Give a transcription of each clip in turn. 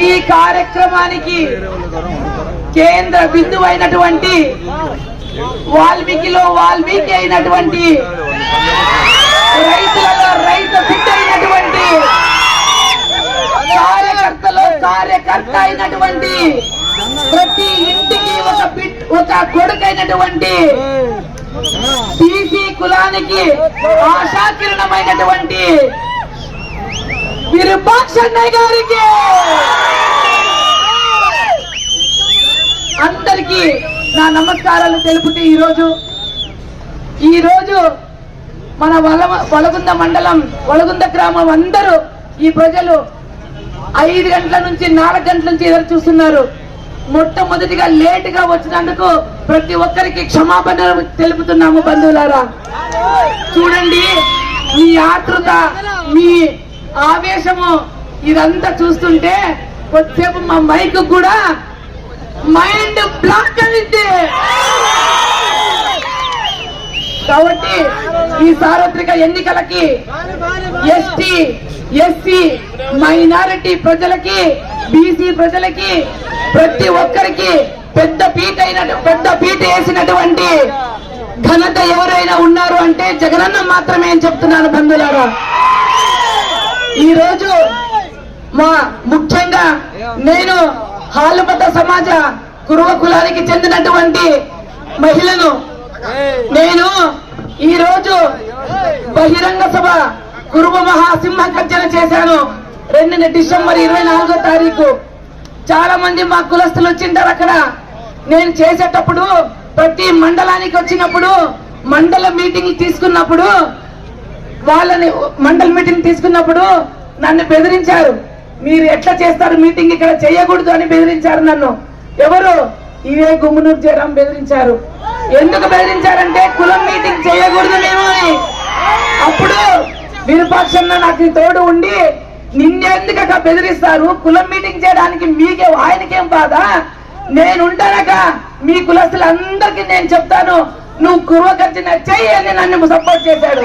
ఈ కార్యక్రమానికి కేంద్ర బిందువు అయినటువంటి వాల్మీకిలో వాల్మీకి అయినటువంటి రైతులలో రైతు బిడ్డ అయినటువంటి కార్యకర్తలో కార్యకర్త అయినటువంటి ప్రతి ఇంటికి ఒక బిడ్ ఒక కొడుకైనటువంటి బీసీ కులానికి ఆశాకిరణమైనటువంటి విరూపాక్షన్నయ్య గారికి. అందరికీ నా నమస్కారాలు తెలుపుతూ ఈరోజు ఈరోజు మన వల వలగుంద మండలం వలగుంద గ్రామం అందరూ ఈ ప్రజలు ఐదు గంటల నుంచి నాలుగు గంటల నుంచి ఎదురు చూస్తున్నారు. మొట్టమొదటిగా లేటుగా వచ్చినందుకు ప్రతి ఒక్కరికి క్షమాపణ తెలుపుతున్నాము బంధువులారా. చూడండి మీ ఆతృత మీ ఆవేశము ఇదంతా చూస్తుంటే కొద్దిసేపు మా మైక్ కూడా మైండ్ బ్లాక్ అయింది. కాబట్టి ఈ సార్వత్రిక ఎన్నికలకి ఎస్టీ ఎస్సీ మైనారిటీ ప్రజలకి బీసీ ప్రజలకి ప్రతి ఒక్కరికి పెద్ద పీట అయిన పెద్ద పీట వేసినటువంటి ఘనత ఎవరైనా ఉన్నారు అంటే జగనన్న మాత్రమే అని చెప్తున్నాను బంధువులారా. ఈరోజు మా ముఖ్యంగా నేను హాలుపట్ట సమాజ కురువ కులానికి చెందినటువంటి మహిళను నేను ఈరోజు బహిరంగ సభ కురువ మహాసింహ గర్జన చేశాను. రెండు డిసెంబర్ ఇరవై నాలుగో తారీఖు. చాలా మంది మా కులస్తులు వచ్చింటారు అక్కడ. నేను చేసేటప్పుడు ప్రతి మండలానికి వచ్చినప్పుడు మండల మీటింగ్ తీసుకున్నప్పుడు వాళ్ళని మండల్ మీటింగ్ తీసుకున్నప్పుడు నన్ను బెదిరించారు. మీరు ఎట్లా చేస్తారు మీటింగ్ ఇక్కడ చేయకూడదు అని బెదిరించారు నన్ను. ఎవరు? ఇవే గుమ్మనూరు జయరాం బెదిరించారు. ఎందుకు బెదిరించారంటే కులం మీటింగ్ చేయకూడదు మేము అని. అప్పుడు విరూపాక్షన్న నాకు తోడు ఉండి నిన్నెందుకు బెదిరిస్తారు? కులం మీటింగ్ చేయడానికి మీకే ఆయనకేం బాధ? నేను ఉంటానక మీ కులస్తులందరికీ నేను చెప్తాను. నువ్వు కుర్వకర్చిన చెయ్యి అని నన్ను సపోర్ట్ చేశాడు.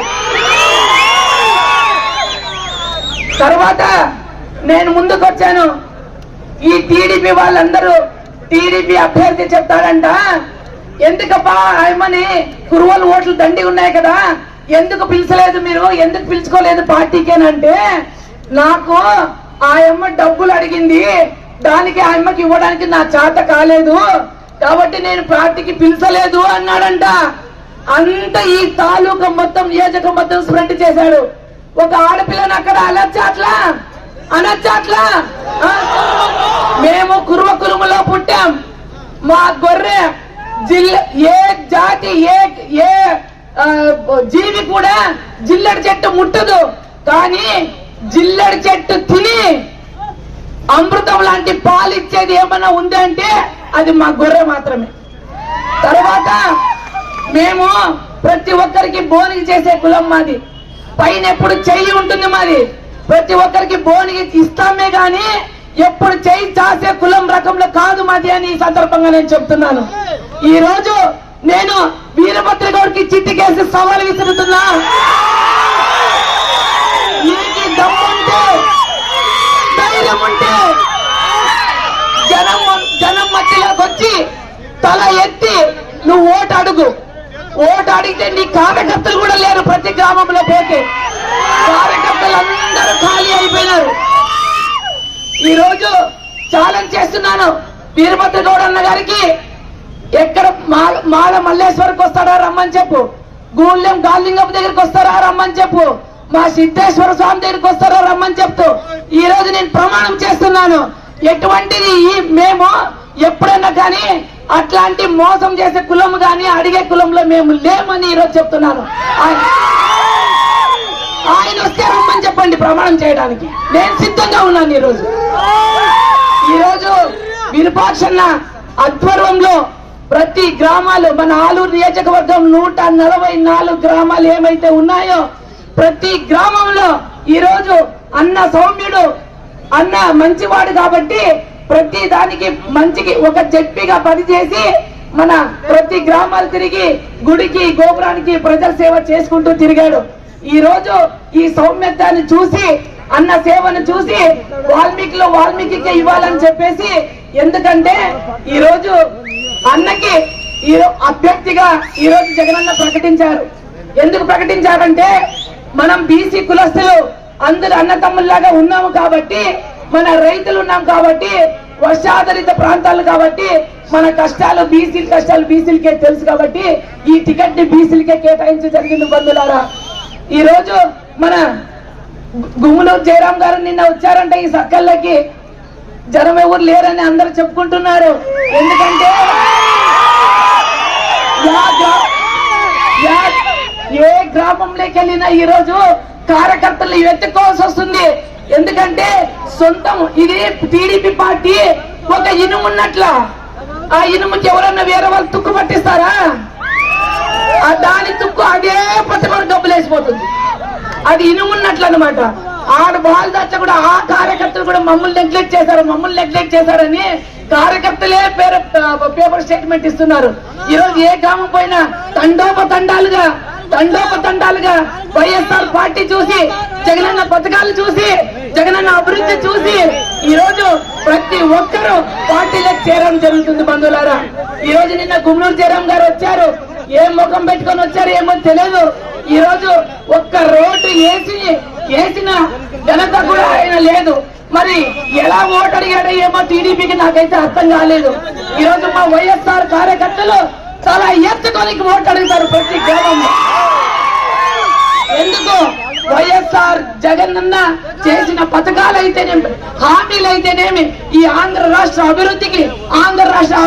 తర్వాత నేను ముందుకు వచ్చాను ఈ టీడీపీ వాళ్ళందరూ టీడీపీ అభ్యర్థి చెప్తాడంట ఎందుకప్పా ఆయమని కురువలు ఓట్లు దండి ఉన్నాయి కదా? ఎందుకు పిలిచలేదు మీరు? ఎందుకు పిలుచుకోలేదు పార్టీకేనంటే నాకు ఆయమ్మ డబ్బులు అడిగింది. దానికి ఆయమ్మకి ఇవ్వడానికి నా చేత కాలేదు. కాబట్టి నేను పార్టీకి పిలిచలేదు అన్నాడంట. అంత ఈ తాలూకా మొత్తం నియోజక మొత్తం స్ప్రెడ్ చేశాడు. ఒక ఆడపిల్లని అక్కడ అనొచ్చాట్లా అనొచ్చాట్లా మేము కురువ కురుములో పుట్టాం. మా గొర్రె జిల్ల ఏ జాతి ఏ ఏ జీవి కూడా జిల్లడి చెట్టు ముట్టదు. కానీ జిల్లడి చెట్టు తిని అమృతం లాంటి పాలు ఇచ్చేది ఏమన్నా ఉందంటే అది మా గొర్రె మాత్రమే. తర్వాత మేము ప్రతి ఒక్కరికి బోనికి చేసే కులం మాది. పైన ఎప్పుడు చెయ్యి ఉంటుంది మరి? ప్రతి ఒక్కరికి బోనికి ఇస్తామే గాని ఎప్పుడు చెయ్యి చాసే కులం రకంలో కాదు మాది అని ఈ సందర్భంగా నేను చెప్తున్నాను. ఈ రోజు నేను వీరభద్ర గౌడ్కి చిట్టికేసి సవాల్ విసురుతున్నా. నీకు దమ్ముంటే ధైర్యం ఉంటే జనం జనం మధ్యలోకి వచ్చి తల ఎత్తి నువ్వు ఓటు అడుగు. ఓటు అడిగితే నీ కార్యకర్తలు కూడా లేరు ప్రతి గ్రామంలో పోతే. కార్యకర్తలు అందరూ ఖాళీ అయిపోయినారు. ఈరోజు ఛాలెంజ్ చేస్తున్నాను. వీరభద్ర గౌడ్ అన్న గారికి ఎక్కడ మాల మాల మల్లేశ్వరికి వస్తాడా రమ్మని చెప్పు. గూళ్ళెం గాలింగం దగ్గరికి వస్తారా రమ్మని చెప్పు. మా సిద్ధేశ్వర స్వామి దగ్గరికి వస్తారా రమ్మని చెప్తూ. ఈ రోజు నేను ప్రమాణం చేస్తున్నాను. ఎటువంటిది మేము ఎప్పుడైనా కానీ అట్లాంటి మోసం చేసే కులం గాని అడిగే కులంలో మేము లేమని ఈరోజు చెప్తున్నాను. ఆయన- వస్తే రమ్మని చెప్పండి ప్రమాణం చేయడానికి. నేను సిద్ధంగా ఉన్నాను ఈరోజు. ఈరోజు విరుపాక్షన్న ఆధ్వర్యంలో ప్రతి గ్రామాలు మన ఆలూరు నియోజకవర్గం నూట నలభై నాలుగు గ్రామాలు ఏమైతే ఉన్నాయో ప్రతి గ్రామంలో ఈరోజు అన్న సౌమ్యుడు అన్న మంచివాడు కాబట్టి ప్రతి దానికి మంచికి ఒక జడ్పిగా పనిచేసి మన ప్రతి గ్రామాలు తిరిగి గుడికి గోపురానికి ప్రజల సేవ చేసుకుంటూ తిరిగాడు. ఈ రోజు ఈ సౌమ్యత్వాన్ని చూసి అన్న సేవను చూసి వాల్మీకిలో వాల్మీకి ఇవ్వాలని చెప్పేసి ఎందుకంటే ఈ రోజు అన్నకి ఈ అభ్యర్థిగా ఈ రోజు జగనన్న ప్రకటించారు. ఎందుకు ప్రకటించారంటే మనం బీసీ కులస్తులు అందరు అన్నతమ్ముల్లాగా ఉన్నాము కాబట్టి మన రైతులు ఉన్నాం కాబట్టి వర్షాధారిత ప్రాంతాలు కాబట్టి మన కష్టాలు బీసీల కష్టాలు బీసీలకే తెలుసు కాబట్టి ఈ టికెట్ని బీసీలకే కేటాయించి జరిగింది బంధులారా. ఈరోజు మన గుమ్మలూరు జయరాం గారు నిన్న వచ్చారంటే ఈ సర్కల్లోకి జనం ఎవరు లేరని అందరూ చెప్పుకుంటున్నారు. ఎందుకంటే యా గ్రా- యా- ఏ గ్రామంలోకి వెళ్ళినా ఈరోజు కార్యకర్తలు ఎత్తుకోవాల్సి వస్తుంది. ఎందుకంటే సొంతం ఇది టీడీపీ పార్టీ ఒక ఇనుము ఉన్నట్ల. ఆ ఇనుముకి ఎవరన్నా వేరే వాళ్ళు తుక్కు పట్టిస్తారా? ఆ దాని తుక్కు అదే పట్టుకొని డబ్బులు వేసిపోతుంది. అది ఇనుమున్నట్లు అనమాట ఆడ బాల్ దాచ కూడా ఆ కార్యకర్తలు కూడా మమ్మల్ని నెగ్లెక్ట్ చేశారు మమ్మల్ని నెగ్లెక్ట్ చేశారని కార్యకర్తలే పేరు పేపర్ స్టేట్మెంట్ ఇస్తున్నారు. ఈరోజు ఏ గ్రామం పోయినా తండోపతండాలుగా తండోపతండాలుగా వైఎస్ఆర్ పార్టీ చూసి జగనన్న పథకాలు చూసి జగనన్న అభివృద్ధి చూసి ఈ రోజు ప్రతి ఒక్కరూ పార్టీలకు చేరడం జరుగుతుంది బంధువులారా. ఈ రోజు నిన్న గుమ్మూరు జయరాం గారు వచ్చారు. ఏం ముఖం పెట్టుకొని వచ్చారు ఏమో తెలియదు ఈ రోజు ఒక్క రోడ్డు వేసి వేసిన ఘనత కూడా ఆయన లేదు. మరి ఎలా ఓటు అడిగాడో ఏమో టీడీపీకి నాకైతే అర్థం కాలేదు. ఈ రోజు మా వైఎస్ఆర్ కార్యకర్తలు చాలా ఎత్తుకొని ఓటు అడుగుతారు ప్రతి గ్రామంలో ఎందుకు వైఎస్ఆర్ జగనన్న చేసిన పథకాలు అయితేనేమి హామీలు అయితేనేమి ఈ ఆంధ్ర రాష్ట్ర అభివృద్ధికి ఆంధ్ర రాష్ట్ర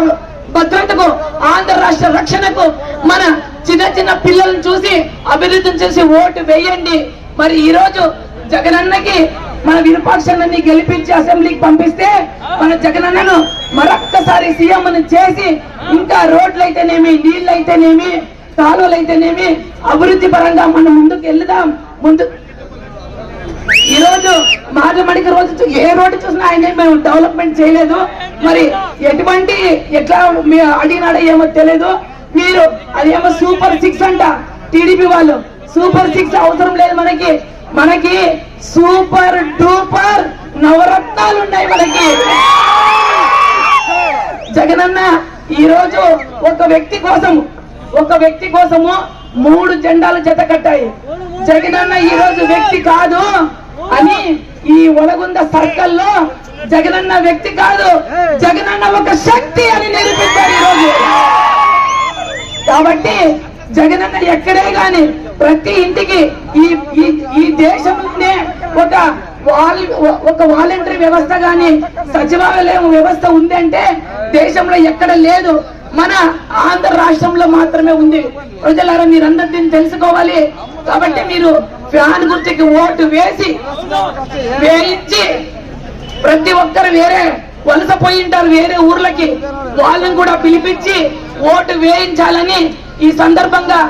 భద్రతకు ఆంధ్ర రాష్ట్ర రక్షణకు మన చిన్న చిన్న పిల్లలను చూసి అభివృద్ధిని చూసి ఓటు వేయండి. మరి ఈ రోజు జగనన్నకి మన విరూపాక్షన్ని గెలిపించి అసెంబ్లీకి పంపిస్తే మన జగనన్నను మరొక్కసారి సీఎం చేసి ఇంకా రోడ్లు అయితేనేమి నీళ్ళు అయితేనేమి కాలువలు అయితేనేమి అభివృద్ధి పరంగా మనం ముందుకు వెళ్దాం ముందు ఈ రోజు మాజమడికి రోజు చూ- ఏ రోడ్డు చూసినా ఆయన మేము డెవలప్మెంట్ చేయలేదు. మరి ఎటువంటి ఎట్లా మీ అడిగినాడో ఏమో తెలియదు మీరు అదేమో సూపర్ సిక్స్ అంట టీడీపీ వాళ్ళు. సూపర్ సిక్స్ అవసరం లేదు మనకి. మనకి సూపర్ డూపర్ నవరత్నాలు ఉన్నాయి మనకి. జగనన్న ఈ రోజు ఒక వ్యక్తి కోసం ఒక వ్యక్తి కోసము మూడు జెండాలు జత కట్టాయి. జగనన్న ఈ రోజు వ్యక్తి కాదు అని ఈ ఒలగుంద సర్కల్లో జగనన్న వ్యక్తి కాదు. జగనన్న ఒక శక్తి అని నిరూపించారు ఈ రోజు కాబట్టి జగనన్న ఎక్కడే గాని ప్రతి ఇంటికి ఈ ఈ దేశంలోనే ఒక ఒక వాలంటరీ వ్యవస్థ గాని సచివాలయం వ్యవస్థ ఉందంటే దేశంలో ఎక్కడ లేదు. మన ఆంధ్ర రాష్ట్రంలో మాత్రమే ఉంది. ప్రజలారా మీరందరూ దీన్ని తెలుసుకోవాలి. కాబట్టి మీరు ఫ్యాన్ గుర్తుకి ఓటు వేసి వేయించి ప్రతి ఒక్కరు వేరే వలస పోయి ఉంటారు వేరే ఊర్లకి. వాళ్ళని కూడా పిలిపించి ఓటు వేయించాలని ఈ సందర్భంగా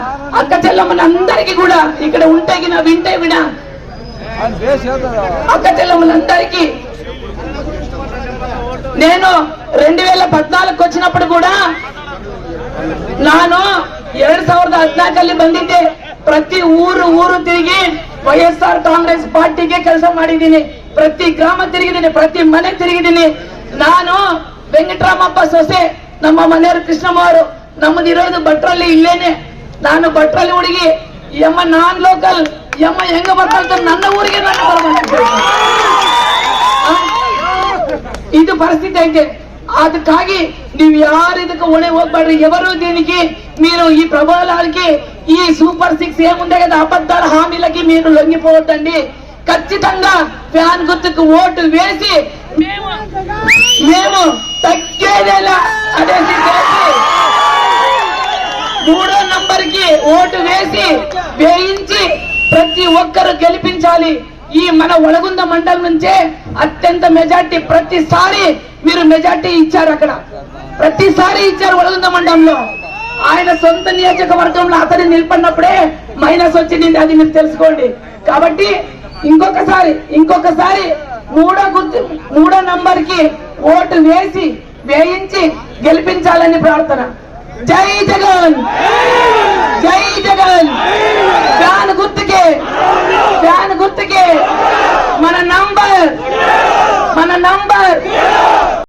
అక్క చెల్లమ్మని అందరికీ కూడా ఇక్కడ ఉంటే వింటే విన అక్క చెల్లమ్మలందరికీ నేను రెండు వేల పద్నాలుగు వచ్చినప్పుడు కూడా ನಾನು ಎರಡ್ ಸಾವಿರದ ಹದಿನಾಲ್ಕಲ್ಲಿ ಬಂದಿದ್ದೆ ಪ್ರತಿ ಊರು ಊರು ತಿರುಗಿ ವೈಎಸ್ಆರ್ ಕಾಂಗ್ರೆಸ್ ಪಾರ್ಟಿಗೆ ಕೆಲಸ ಮಾಡಿದ್ದೀನಿ ಪ್ರತಿ ಗ್ರಾಮ ತಿರುಗಿದ್ದೀನಿ ಪ್ರತಿ ಮನೆ ತಿರುಗಿದ್ದೀನಿ ನಾನು ವೆಂಕಟರಾಮಪ್ಪ ಸೊಸೆ ನಮ್ಮ ಮನೆಯವರು ಕೃಷ್ಣಮ್ಮ ಅವರು ನಮ್ಮದಿರೋದು ಭಟ್ರಲ್ಲಿ ಇಲ್ಲೇನೆ ನಾನು ಭಟ್ರಲ್ಲಿ ಹುಡುಗಿ ಈ ಅಮ್ಮ ನಾನ್ ಲೋಕಲ್ ಈ ಅಮ್ಮ ಹೆಂಗ ಬರ್ತಾ ನನ್ನ ಊರಿಗೆ ನಾನು ಬರ್ಬೇಕು. ಆ? ಇದು పరిస్థితి అయితే ಅದಕ್ಕಾಗಿ ನೀವು ಯಾರು ಇದಕ್ಕೆ ಹೊಣೆ ಹೋಗ್ಬೇಡ್ರಿ ఎవరు దీనికి మీరు ఈ ప్రభావాలకి ఈ సూపర్ సిక్స్ ఏముందే కదా అబద్ధాల హామీలకి మీరు లొంగిపోవద్దండి ఖచ్చితంగా ఫ్యాన్ గుర్తుకు ఓటు వేసి మేము మేము తగ్గేదేలా అనేసి చేసి మూడో నంబర్ కి ఓటు వేసి వేయించి ప్రతి ఒక్కరు గెలిపించాలి. ఈ మన ఒలగుంద మండలం నుంచే అత్యంత మెజార్టీ ప్రతిసారి మీరు మెజార్టీ ఇచ్చారు అక్కడ. ప్రతిసారి ఇచ్చారు ఒలగుంద మండలంలో. ఆయన సొంత నియోజకవర్గంలో అతని నిలబడినప్పుడే మైనస్ వచ్చింది అది మీరు తెలుసుకోండి. కాబట్టి ఇంకొకసారి ఇంకొకసారి మూడో గుర్తు మూడో నంబర్కి ఓటు వేసి వేయించి గెలిపించాలని ప్రార్థన. జై జగన్ జై జగన్ ఫ్యాన్ గుర్తుకే ఫ్యాన్ గుర్తుకే మన నంబర్ మన నంబర్